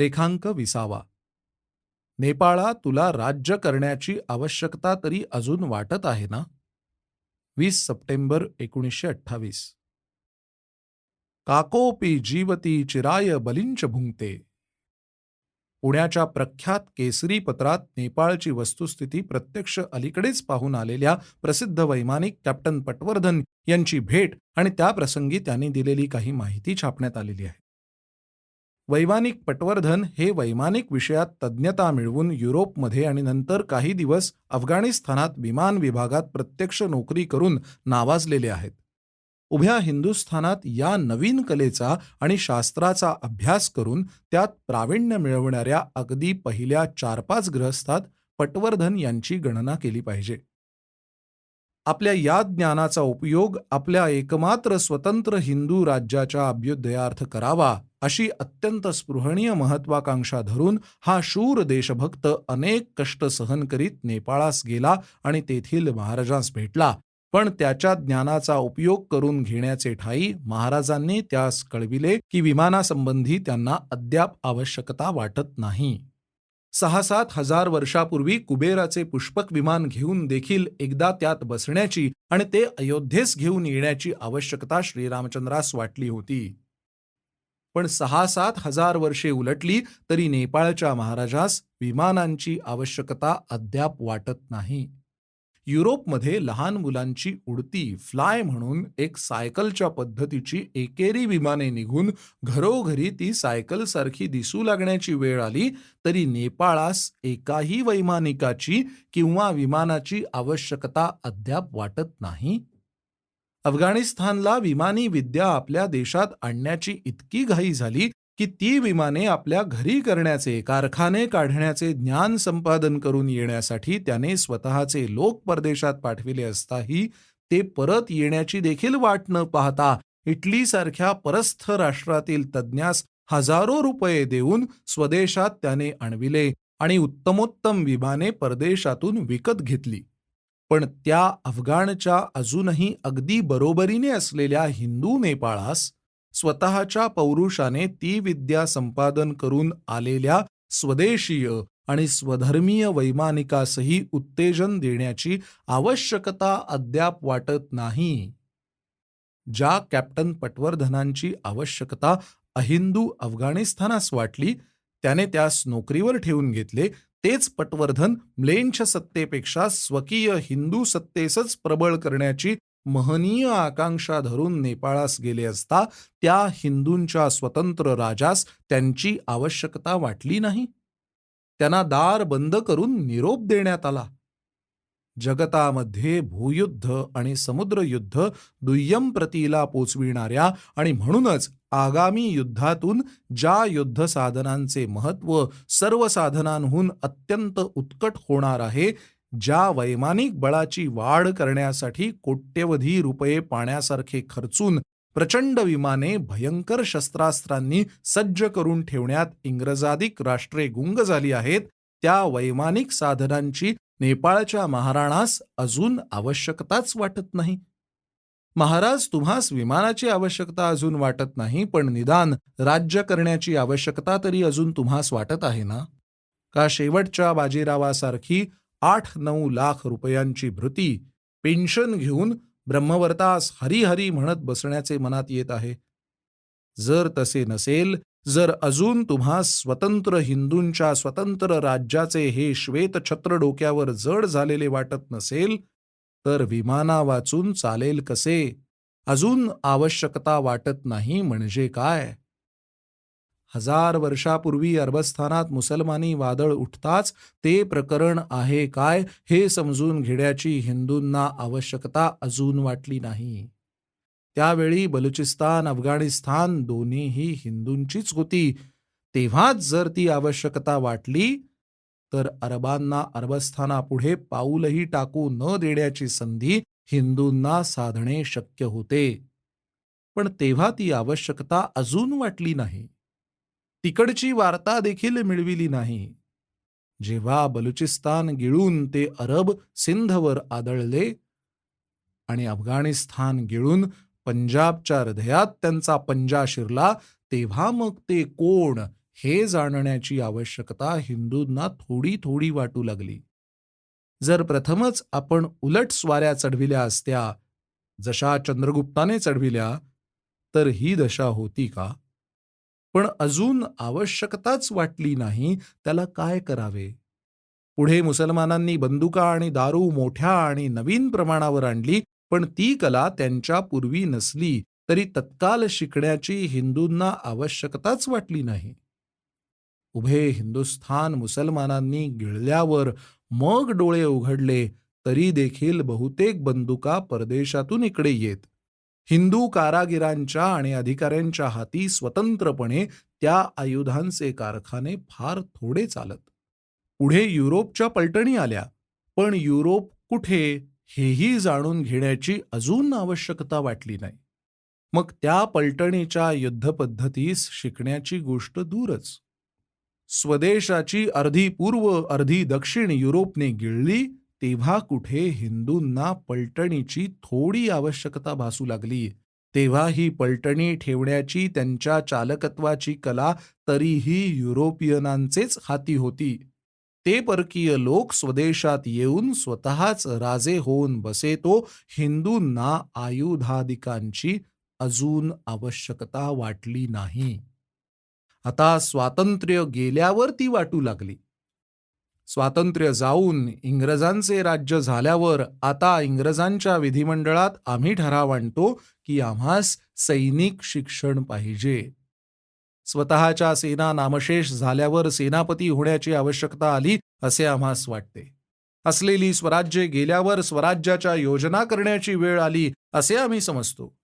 लेखांक विसावा. नेपाळा तुला राज्य करण्याची आवश्यकता तरी अजून वाटत आहे ना? वीस सप्टेंबर एकोणीसशे अठ्ठावीस. काकोपी जीवती चिराय बलिंच भुंगते. पुण्याच्या प्रख्यात केसरी पत्रात नेपाळची वस्तुस्थिती प्रत्यक्ष अलीकडेच पाहून आलेल्या प्रसिद्ध वैमानिक कॅप्टन पटवर्धन यांची भेट आणि त्याप्रसंगी त्यांनी दिलेली काही माहिती छापण्यात आलेली आहे. वैमानिक पटवर्धन हे वैमानिक विषयात तज्ज्ञता मिळवून युरोपमध्ये आणि नंतर काही दिवस अफगाणिस्तानात विमान विभागात प्रत्यक्ष नोकरी करून नावाजलेले आहेत. उभ्या हिंदुस्थानात या नवीन कलेचा आणि शास्त्राचा अभ्यास करून त्यात प्रावीण्य मिळवणाऱ्या अगदी पहिल्या चार पाच ग्रहस्थात पटवर्धन यांची गणना केली पाहिजे. आपल्या या ज्ञानाचा उपयोग आपल्या एकमात्र स्वतंत्र हिंदू राज्याच्या अभ्युदयार्थ करावा अशी अत्यंत स्पृहणीय महत्वाकांक्षा धरून हा शूर देशभक्त अनेक कष्ट सहन करीत नेपाळास गेला आणि तेथील महाराजांस भेटला. पण त्याच्या ज्ञानाचा उपयोग करून घेण्याचे ठाई महाराजांनी त्यास कळविले की विमानासंबंधी त्यांना अद्याप आवश्यकता वाटत नाही. सहा सात हजार वर्षापूर्वी कुबेराचे पुष्पक विमान घेऊन देखील एकदा त्यात बसण्याची आणि ते अयोध्येस घेऊन येण्याची आवश्यकता श्रीरामचंद्रास वाटली होती. पण सहा सात हजार वर्षे उलटली तरी नेपाळच्या महाराजास विमानांची आवश्यकता अद्याप वाटत नाही. युरोपमध्ये लहान मुलांची उडती फ्लाय म्हणून एक सायकलच्या पद्धतीची एकेरी विमाने निघून घरोघरी ती सायकल सारखी दिसू लागण्याची वेळ आली तरी नेपाळास एकाही वैमानिकाची किंवा विमानाची आवश्यकता अद्याप वाटत नाही. अफगाणिस्तानला विमानी विद्या आपल्या देशात आणण्याची इतकी घाई झाली की ती विमाने आपल्या घरी करण्याचे कारखाने काढण्याचे ज्ञान संपादन करून येण्यासाठी त्याने स्वतःचे लोक परदेशात पाठविले असताही ते परत येण्याची देखील वाट न पाहता इटलीसारख्या परस्थ राष्ट्रातील तज्ज्ञास हजारो रुपये देऊन स्वदेशात त्याने आणविले आणि उत्तमोत्तम विमाने परदेशातून विकत घेतली. पण त्या अफगाणच्या अजूनही अगदी बरोबरीने असलेल्या हिंदू नेपाळास स्वतःच्या पौरुषाने ती विद्या संपादन करून आलेल्या स्वदेशीय आणि स्वधर्मीय वैमानिकासही उत्तेजन देण्याची आवश्यकता अद्याप वाटत नाही. ज्या कॅप्टन पटवर्धनांची आवश्यकता अहिंदू अफगाणिस्तानास वाटली त्याने त्यास नोकरीवर ठेवून घेतले तेच पटवर्धन म्लेंछ सत्तेपेक्षा स्वकीय हिंदू सत्तेसच प्रबळ करण्याची महनीय आकांक्षा धरून नेपाळास गेले असता त्या हिंदूंच्या स्वतंत्र राजास त्यांची आवश्यकता वाटली नाही. त्यांना दार बंद करून निरोप देण्यात आला. जगतामध्ये भूयुद्ध आणि समुद्रयुद्ध दुय्यम प्रतीला पोचविणाऱ्या आणि म्हणूनच आगामी युद्धातून ज्या युद्ध साधनांचे महत्त्व सर्व साधनांहून अत्यंत उत्कट होणार आहे ज्या वैमानिक बळाची वाढ करण्यासाठी कोट्यवधी रुपये पाण्यासारखे खर्चून प्रचंड विमाने भयंकर शस्त्रास्त्रांनी सज्ज करून ठेवण्यात इंग्रजाधिक राष्ट्रे गुंग झाली आहेत त्या वैमानिक साधनांची नेपाळच्या महाराणास अजून आवश्यकताच वाटत नाही. महाराज तुम्हास विमानाची आवश्यकता अजून वाटत नाही पण निदान राज्य करण्याची आवश्यकता तरी अजून तुम्हास वाटत आहे ना? का शेवटच्या बाजीरावासारखी आठ नऊ लाख रुपयांची भृती पेन्शन घेऊन ब्रह्मवर्तास हरिहरी म्हणत बसण्याचे मनात येत आहे. जर तसे नसेल जर अजून तुम्हा स्वतंत्र हिंदूंच्या स्वतंत्र राज्याचे हे श्वेतछत्र डोक्यावर जड झालेले वाटत नसेल तर विमाना वाचून चालेल कसे? अजून आवश्यकता वाटत नाही म्हणजे काय? हजार वर्षापूर्वी अरबस्थानात मुसलमानी वादळ उठताच ते प्रकरण आहे काय हे समजून घेण्याची हिंदूंना आवश्यकता अजून वाटली नाही. त्यावेळी बलुचिस्तान अफगाणिस्तान दोन्हीही हिंदूंचीच होती. तेव्हाच जर ती आवश्यकता वाटली तर अरबांना अरबस्थानापुढे पाऊलही टाकू न देण्याची संधी हिंदूंना साधणे शक्य होते. पण तेव्हा ती आवश्यकता अजून वाटली नाही. तिकडची वार्ता देखील मिळविली नाही. जेव्हा बलुचिस्तान गिळून ते अरब सिंधवर आदळले आणि अफगाणिस्तान गिळून पंजाबच्या हृदयात त्यांचा पंजा शिरला तेव्हा मग ते कोण हे जाणण्याची आवश्यकता हिंदूंना थोडी थोडी वाटू लागली. जर प्रथमच आपण उलट स्वाऱ्या चढविल्या असत्या जशा चंद्रगुप्ताने चढविल्या तर ही दशा होती का? पण अजून आवश्यकताच वाटली नाही त्याला काय करावे? पुढे मुसलमानांनी बंदुका आणि दारू मोठ्या आणि नवीन प्रमाणावर आणली पण ती कला त्यांच्या पूर्वी नसली तरी तत्काल शिकण्याची हिंदूंना आवश्यकताच वाटली नाही. उभे हिंदुस्थान मुसलमानांनी गिळल्यावर मग डोळे उघडले तरी देखील बहुतेक बंदुका परदेशातून इकडे येत. हिंदू कारागिरांच्या आणि अधिकाऱ्यांच्या हाती स्वतंत्रपणे त्या आयुधांचे कारखाने फार थोडे चालत. पुढे युरोपच्या पलटणी आल्या. पण युरोप कुठे हेही जाणून घेण्याची अजून आवश्यकता वाटली नाही. मग त्या पलटणीच्या युद्धपद्धतीस शिकण्याची गोष्ट दूरच. स्वदेशाची अर्धी पूर्व अर्धी दक्षिण युरोपने गिळली तेव्हा कुठे हिंदूंना पलटणीची थोडी आवश्यकता भासू लागली. तेव्हा ही पलटणी ठेवण्याची त्यांच्या चालकत्वाची कला तरीही युरोपियनांचेच हाती होती. ते परकीय लोक स्वदेशात येऊन स्वतःच राजे होऊन बसे तो हिंदूंना आयुधादिकांची अजून आवश्यकता वाटली नाही. आता स्वातंत्र्य गेल्यावर ती वाटू लागली. स्वातंत्र्य जाऊन इंग्रजांचे राज्य झाल्यावर आता इंग्रजांच्या विधिमंडळात आम्ही ठराव आणतो की आम्हास सैनिक शिक्षण पाहिजे. स्वतःच्या सेना नामशेष झाल्यावर सेनापती होण्याची आवश्यकता आली असे आम्हास वाटते. असलेली स्वराज्य गेल्यावर स्वराज्याच्या योजना करण्याची वेळ आली असे आम्ही समजतो.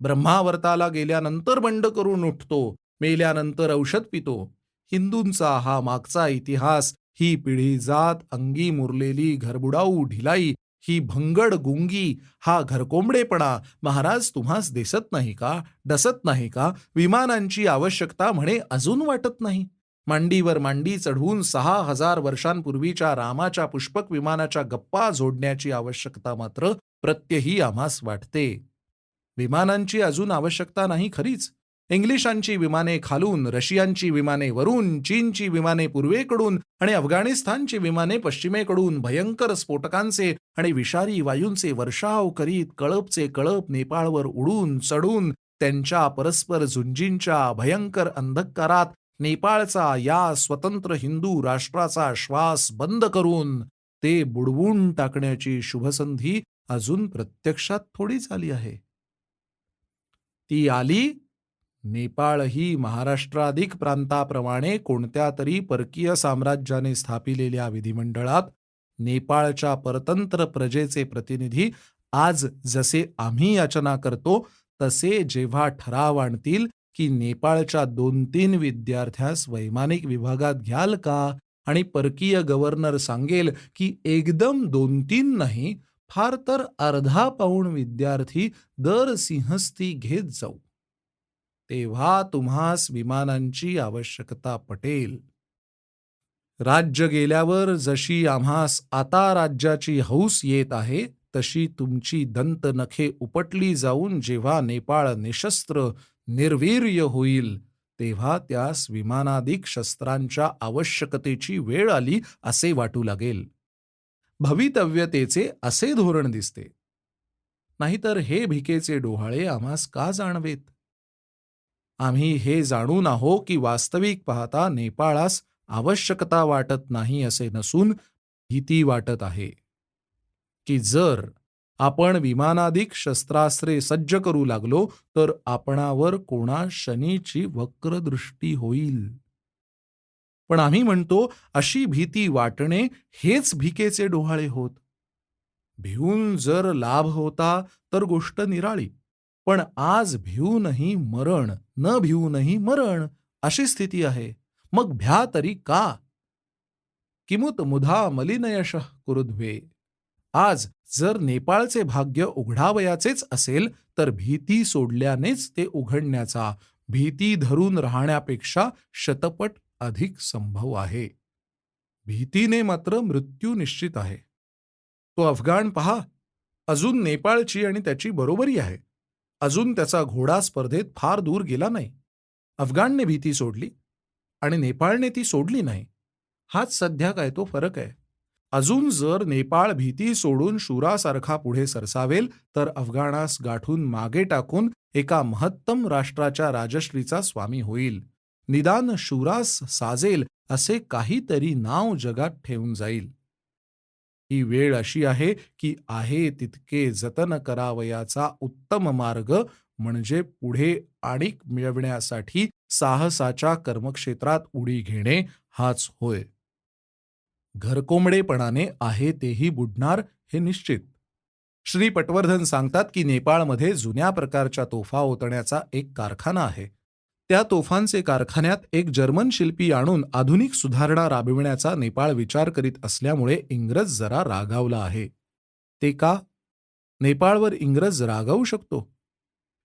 ब्रह्मावर्ताला गेल्यानंतर बंड करून उठतो मेल्यानंतर औषध पितो. हिंदूंचा हा मागचा इतिहास ही पिढी जात अंगी मुरलेली घरबुडाऊ ढिलाई ही भंगड गुंगी हा घरकोंबडेपणा. महाराज तुम्हास दिसत नाही का? डसत नाही का? विमानांची आवश्यकता म्हणे अजून वाटत नाही. मांडीवर मांडी चढवून सहा हजार वर्षांपूर्वीच्या रामाच्या पुष्पक विमानाच्या गप्पा जोडण्याची आवश्यकता मात्र प्रत्यही आम्हास वाटते. विमानांची अजून आवश्यकता नाही खरीच. इंग्लिशांची विमाने खालून रशियांची विमाने वरून चीनची विमाने पूर्वेकडून आणि अफगाणिस्तानची विमाने पश्चिमेकडून भयंकर स्फोटकांचे आणि विषारी वायूंचे वर्षाव करीत कळपचे कळप नेपाळवर उडून चढून त्यांच्या परस्पर झुंजींच्या भयंकर अंधकारात नेपाळचा या स्वतंत्र हिंदू राष्ट्राचा श्वास बंद करून ते बुडवून टाकण्याची शुभसंधी अजून प्रत्यक्षात थोडी आली आहे. ती आली नेपाळ ही महाराष्ट्राधिक प्रांताप्रमाणे कोणत्या तरी परकीय साम्राज्याने स्थापिलेल्या विधिमंडळात नेपाळच्या परतंत्र प्रजेचे प्रतिनिधी आज जसे आम्ही याचना करतो तसे जेव्हा ठराव आणतील की नेपाळच्या दोन तीन विद्यार्थ्यास वैमानिक विभागात घ्याल का आणि परकीय गव्हर्नर सांगेल की एकदम दोन तीन नाही फार तर अर्धा पाऊण विद्यार्थी दर सिंहस्ती घेत जाऊ. तेव्हा तुम्हास विमानांची आवश्यकता पटेल. राज्य गेल्यावर जशी आम्हास आता राज्याची हौस येत आहे तशी तुमची दंत नखे उपटली जाऊन जेव्हा नेपाळ निशस्त्र निर्वीर्य होईल तेव्हा त्यास विमानाधिक शस्त्रांच्या आवश्यकतेची वेळ आली असे वाटू लागेल. भवितव्यतेचे असे धोरण दिसते. नाहीतर हे भिकेचे डोहाळे आम्हास का जाणवेत? आम्ही हे जाणून आहो की वास्तविक पाहता नेपाळास आवश्यकता वाटत नाही असे नसून भीती वाटत आहे. की जर आपण विमानाधिक शस्त्रास्त्रे सज्ज करू लागलो तर आपणावर कोणा शनीची वक्रदृष्टी होईल. पण आम्ही म्हणतो अशी भीती वाटणे हेच भिकेचे डोहाळे होत. भिवून जर लाभ होता तर गोष्ट निराळी. पण आज भिवूनही मरण न भिवूनही मरण अशी स्थिती आहे. मग भ्या तरी का? किमुत मुधा मलिनयश कुरुद्वे आज जर नेपाळचे भाग्य उघडावयाचेच असेल तर भीती सोडल्यानेच ते उघडण्याचा भीती धरून राहण्यापेक्षा शतपट अधिक संभव आहे. भीतीने मात्र मृत्यू निश्चित आहे. तो अफगाण पहा अजून नेपाळची आणि त्याची बरोबरी आहे. अजून त्याचा घोडा स्पर्धेत फार दूर गेला नाही. अफगाणने भीती सोडली आणि नेपाळने ती सोडली नाही. हाच सध्या काय तो फरक आहे. अजून जर नेपाळ भीती सोडून शुरासारखा पुढे सरसावेल तर अफगाणास गाठून मागे टाकून एका महत्तम राष्ट्राच्या राजश्रीचा स्वामी होईल. निदान शुरास साजेल असे काहीतरी नाव जगात ठेवून जाईल. ही वेळ अशी आहे की आहे तितके जतन करावयाचा उत्तम मार्ग म्हणजे पुढे आणिक मिळवण्यासाठी साहसाच्या कर्मक्षेत्रात उडी घेणे हाच होय. घरकोंबडेपणाने आहे तेही बुडणार हे निश्चित. श्री पटवर्धन सांगतात की नेपाळमध्ये जुन्या प्रकारच्या तोफा ओतण्याचा एक कारखाना आहे. त्या तोफांचे कारखान्यात एक जर्मन शिल्पी आणून आधुनिक सुधारणा राबविण्याचा नेपाळ विचार करीत असल्यामुळे इंग्रज जरा रागावला आहे. ते का? नेपाळवर इंग्रज रागावू शकतो.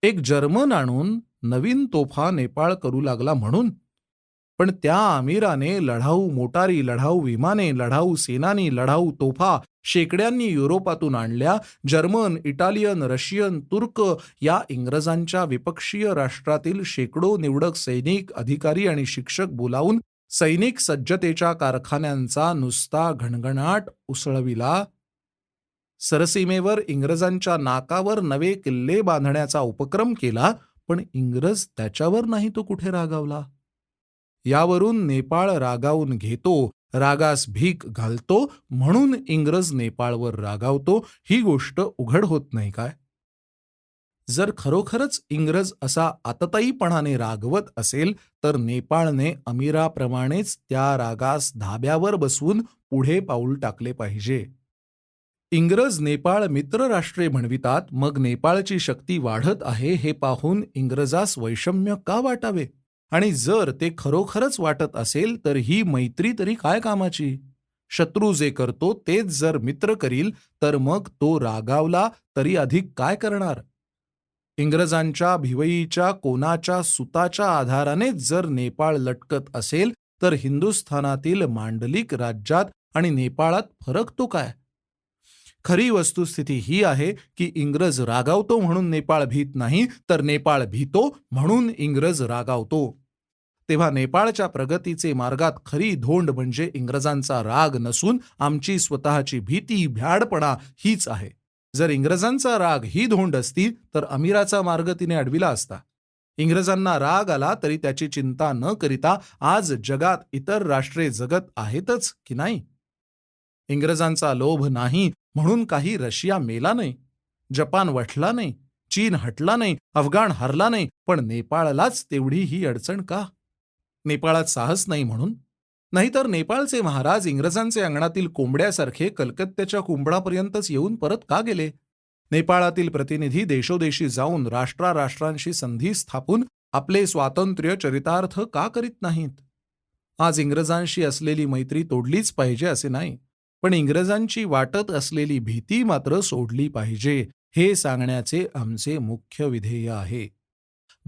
एक जर्मन आणून नवीन तोफा नेपाळ करू लागला म्हणून. पण त्या आमिराने लढाऊ मोटारी लढाऊ विमाने लढाऊ सेनानी लढाऊ तोफा शेकड्यांनी युरोपातून आणल्या जर्मन इटालियन रशियन तुर्क या इंग्रजांच्या विपक्षीय राष्ट्रातील शेकडो निवडक सैनिक अधिकारी आणि शिक्षक बोलावून सैनिक सज्जतेच्या कारखान्यांचा नुसता घणघणाट उसळविला. सरसीमेवर इंग्रजांच्या नाकावर नवे किल्ले बांधण्याचा उपक्रम केला पण इंग्रज त्याच्यावर नाही तो कुठे रागावला. यावरून नेपाळ रागावून घेतो रागास भीक घालतो म्हणून इंग्रज नेपाळवर रागावतो. ही गोष्ट उघड होत नाही काय? जर खरोखरच इंग्रज असा आतताईपणाने रागवत असेल तर नेपाळने अमीराप्रमाणेच त्या रागास धाब्यावर बसवून पुढे पाऊल टाकले पाहिजे. इंग्रज नेपाळ मित्रराष्ट्रे म्हणवितात मग नेपाळची शक्ती वाढत आहे हे पाहून इंग्रजास वैषम्य का वाटावे? आणि जर ते खरोखरच वाटत असेल तर ही मैत्री तरी काय कामाची? शत्रू जे करतो तेच जर मित्र करील तर मग तो रागावला तरी अधिक काय करणार? इंग्रजांच्या भिवईच्या कोणाच्या सुताच्या आधारानेच जर नेपाळ लटकत असेल तर हिंदुस्थानातील मांडलिक राज्यात आणि नेपाळात फरक तो काय? खरी वस्तुस्थिती ही आहे की इंग्रज रागावतो म्हणून नेपाळ भीत नाही तर नेपाळ भीतो म्हणून इंग्रज रागावतो. तेव्हा नेपाळच्या प्रगतीचे मार्गात खरी धोंड म्हणजे इंग्रजांचा राग नसून आमची स्वतःची भीती भ्याडपणा हीच आहे. जर इंग्रजांचा राग ही धोंड असती तर अमीराचा मार्ग तिने अडविला असता. इंग्रजांना राग आला तरी त्याची चिंता न करिता आज जगात इतर राष्ट्रे जगत आहेतच की नाही? इंग्रजांचा लोभ नाही म्हणून काही रशिया मेला नाही. जपान वठला नाही. चीन हटला नाही. अफगाण हरला नाही. पण नेपाळलाच तेवढी ही अडचण का? नेपाळात साहस नाही म्हणून. नाहीतर नेपाळचे महाराज इंग्रजांचे अंगणातील कोंबड्यासारखे कलकत्त्याच्या कुंबडापर्यंतच येऊन परत का गेले? नेपाळातील प्रतिनिधी देशोदेशी जाऊन राष्ट्राराष्ट्रांशी संधी स्थापून आपले स्वातंत्र्य चरितार्थ का करीत नाहीत? आज इंग्रजांशी असलेली मैत्री तोडलीच पाहिजे असे नाही पण इंग्रजांची वाटत असलेली भीती मात्र सोडली पाहिजे हे सांगण्याचे आमचे मुख्य विधेय आहे.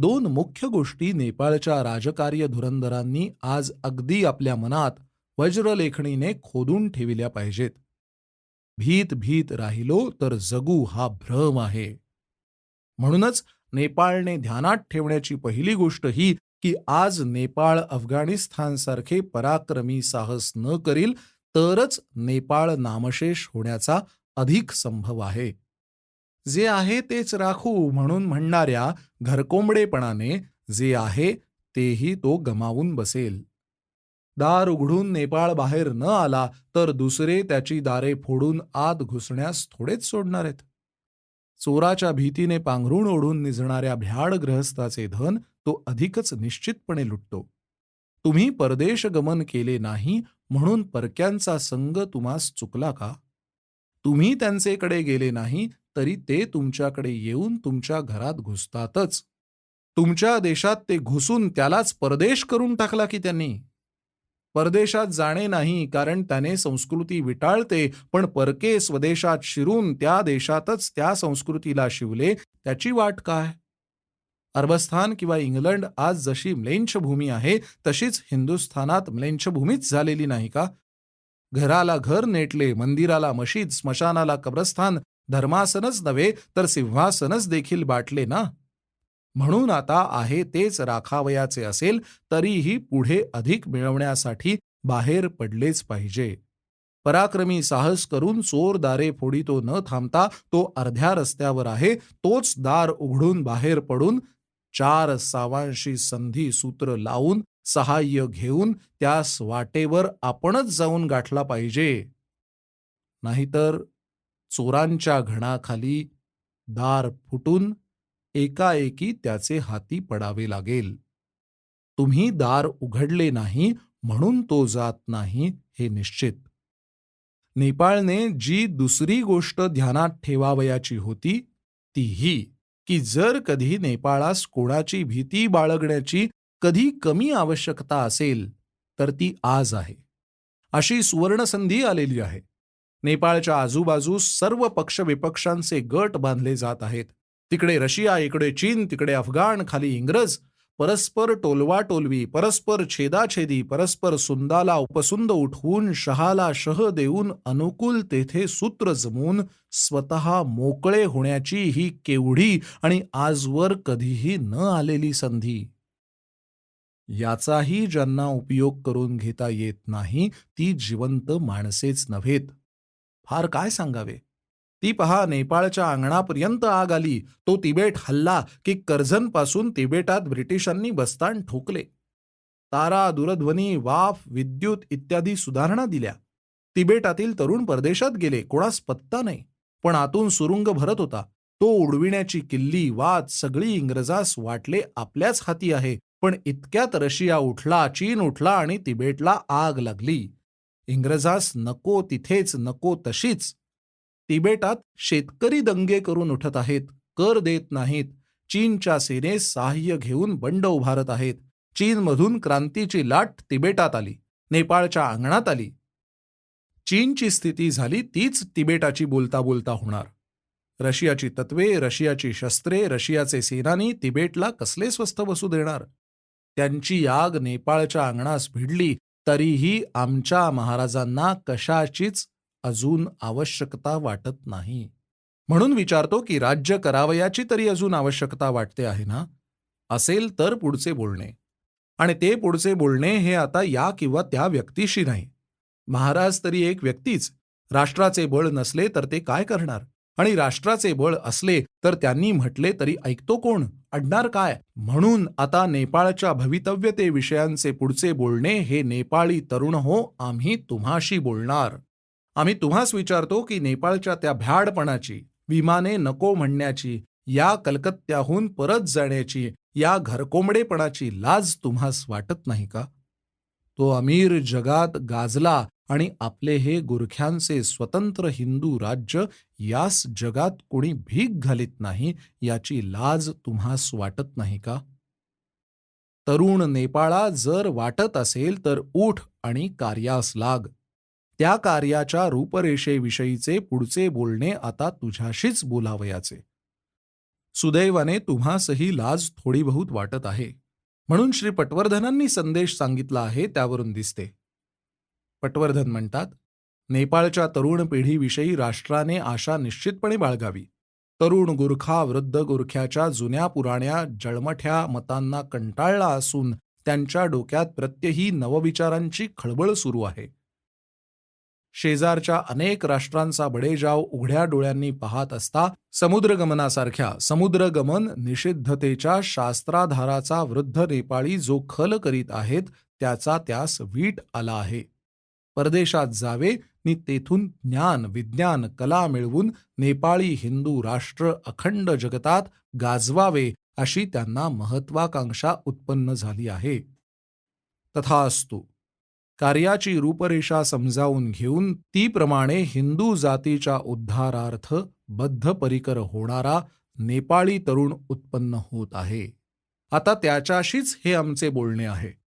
दोन मुख्य गोष्टी नेपाळच्या राजकार्य धुरंधरांनी आज अगदी आपल्या मनात वज्रलेखणीने खोदून ठेविल्या पाहिजेत. भीत भीत राहिलो तर जगू हा भ्रम आहे. म्हणूनच नेपाळने ध्यानात ठेवण्याची पहिली गोष्ट ही की आज नेपाळ अफगाणिस्तानसारखे पराक्रमी साहस न करील तरच नेपाळ नामशेष होण्याचा अधिक संभव आहे. जे आहे तेच राखू म्हणून म्हणणाऱ्या घरकोंबडेपणाने जे आहे तेही तो गमावून बसेल. दार उघडून नेपाळ बाहेर न आला तर दुसरे त्याची दारे फोडून आत घुसण्यास थोडेच सोडणार आहेत. चोराच्या भीतीने पांघरुण ओढून निजणाऱ्या भ्याड ग्रहस्थाचे धन तो अधिकच निश्चितपणे लुटतो. तुम्ही परदेश गमन केले नाही म्हणून परक्यांचा संग तुम्हास चुकला का? तुम्ही त्यांचेकडे गेले नाही तरी ते तुमच्याकडे येऊन तुमच्या घरात घुसतातच. तुमच्या देशात ते घुसून त्यालाच परदेश करून टाकला की त्यांनी? परदेशात जाणे नाही कारण त्याने संस्कृती विटाळते पण परके स्वदेशात शिरून त्या देशातच त्या संस्कृतीला शिवले त्याची वाट काय? अरबस्थान किंवा इंग्लंड आज जशी म्लेंछभूमी आहे तशीच हिंदुस्थानात म्लेंछभूमीच झालेली नाही का? घराला घर नेटले मंदिराला मशीद स्मशानाला कब्रस्थान धर्मासनच नव्हे तर सिंहासनच देखील बाटले ना? म्हणून आता आहे तेच राखावयाचे असेल तरीही पुढे अधिक मिळवण्यासाठी बाहेर पडलेच पाहिजे. पराक्रमी साहस करून चोर दारे फोडितो न थांबता तो अर्ध्या रस्त्यावर आहे तोच दार उघडून बाहेर पडून चार सावांशी संधी सूत्र लावून सहाय्य घेऊन त्यास वाटेवर आपणच जाऊन गाठला पाहिजे. नाहीतर चोरांच्या घणाखाली दार फुटून एकाएकी त्याचे हाती पडावे लागेल. तुम्ही दार उघडले नाही म्हणून तो जात नाही हे निश्चित. नेपाळने जी दुसरी गोष्ट ध्यानात ठेवावयाची होती तीही की जर कधी नेपाळास कोणाची भीती बाळगण्याची कधी कमी आवश्यकता असेल तर ती आज आहे. अशी सुवर्णसंधी आलेली आहे. नेपाळच्या आजूबाजूस सर्व पक्षविपक्षांचे गट बांधले जात आहेत. तिकडे रशिया इकडे चीन तिकडे अफगाण खाली इंग्रज. परस्पर टोलवा टोलवी परस्पर छेदाछेदी परस्पर सुंदाला उपसुंद उठवून शहाला शह देऊन अनुकूल तेथे सूत्र जमवून स्वतः मोकळे होण्याची ही केवढी आणि आजवर कधीही न आलेली संधी. याचाही ज्यांना उपयोग करून घेता येत नाही ती जिवंत माणसेच नव्हेत. फार काय सांगावे? ती पहा नेपाळच्या अंगणापर्यंत आग आली. तो तिबेट हल्ला की कर्झनपासून तिबेटात ब्रिटिशांनी बस्तान ठोकले. तारा दूरध्वनी वाफ विद्युत इत्यादी सुधारणा दिल्या. तिबेटातील तरुण परदेशात गेले. कोणास पत्ता नाही. पण आतून सुरुंग भरत होता. तो उडविण्याची किल्ली वाद सगळी इंग्रजास वाटले आपल्याच हाती आहे. पण इतक्यात रशिया उठला चीन उठला आणि तिबेटला आग लागली. इंग्रजास नको तिथेच नको तशीच. तिबेटात शेतकरी दंगे करून उठत आहेत कर देत नाहीत. चीनच्या सेनेस सहाय्य घेऊन बंड उभारत आहेत. चीनमधून क्रांतीची लाट तिबेटात आली नेपाळच्या अंगणात आली. चीनची स्थिती झाली तीच तिबेटाची बोलता बोलता होणार. रशियाची तत्वे रशियाची शस्त्रे रशियाचे सेनानी तिबेटला कसले स्वस्थ बसू देणार? त्यांची आग नेपाळच्या अंगणास भिडली तरीही आमच्या महाराजांना कशाचीच अजून आवश्यकता वाटत नाही. म्हणून विचारतो की राज्य करावयाची तरी अजून आवश्यकता वाटते आहे ना? असेल तर पुढचे बोलणे. आणि ते पुढचे बोलणे हे आता या किंवा त्या व्यक्तीशी नाही. महाराज तरी एक व्यक्तीच. राष्ट्राचे बळ नसले तर ते काय करणार? आणि राष्ट्राचे बळ असले तर त्यांनी म्हटले तरी ऐकतो कोण? अडणार काय? म्हणून आता नेपाळच्या भवितव्यते विषयांचे पुढचे बोलणे हे नेपाळी तरुण हो आम्ही तुम्हाशी बोलणार. आम्ही तुम्हास विचारतो की नेपाळच्या त्या भ्याडपणाची विमाने नको म्हणण्याची या कलकत्त्याहून परत जाण्याची या घरकोंबडेपणाची लाज तुम्हास वाटत नाही का? तो अमीर जगात गाजला आणि आपले हे गुरख्यांचे स्वतंत्र हिंदू राज्य यास जगात कोणी भीक घालीत नाही याची लाज तुम्हास वाटत नाही का? तरुण नेपाळा जर वाटत असेल तर उठ आणि कार्यास लाग. त्या कार्याच्या रूपरेषेविषयीचे पुढचे बोलणे आता तुझ्याशीच बोलावयाचे. सुदैवाने तुम्हासही लाज थोडी बहुत वाटत आहे. म्हणून श्री पटवर्धनांनी संदेश सांगितला आहे त्यावरून दिसते. पटवर्धन म्हणतात नेपाळच्या तरुण पिढीविषयी राष्ट्राने आशा निश्चितपणे बाळगावी. तरुण गुरखा वृद्ध गुरख्याच्या जुन्या पुराण्या जळमठ्या मतांना कंटाळला असून त्यांच्या डोक्यात प्रत्यही नवविचारांची खळबळ सुरू आहे. शेजारच्या अनेक राष्ट्रांचा बडेजाव उघड्या डोळ्यांनी पाहत असता समुद्रगमनासारख्या समुद्रगमन निषिद्धतेच्या शास्त्राधाराचा वृद्ध नेपाळी जो खल करीत आहेत त्याचा त्यास वीट आला आहे. परदेशात जावे नि तेथून ज्ञान विज्ञान कला मिळवून नेपाळी हिंदू राष्ट्र अखंड जगतात गाजवावे अशी त्यांना महत्वाकांक्षा उत्पन्न झाली आहे. तथास्तु कार्याची रूपरेषा समजावून घेऊन तीप्रमाणे हिंदू जातीच्या उद्धारार्थ बद्धपरिकर होणारा नेपाळी तरुण उत्पन्न होत आहे. आता त्याच्याशीच हे आमचे बोलणे आहे.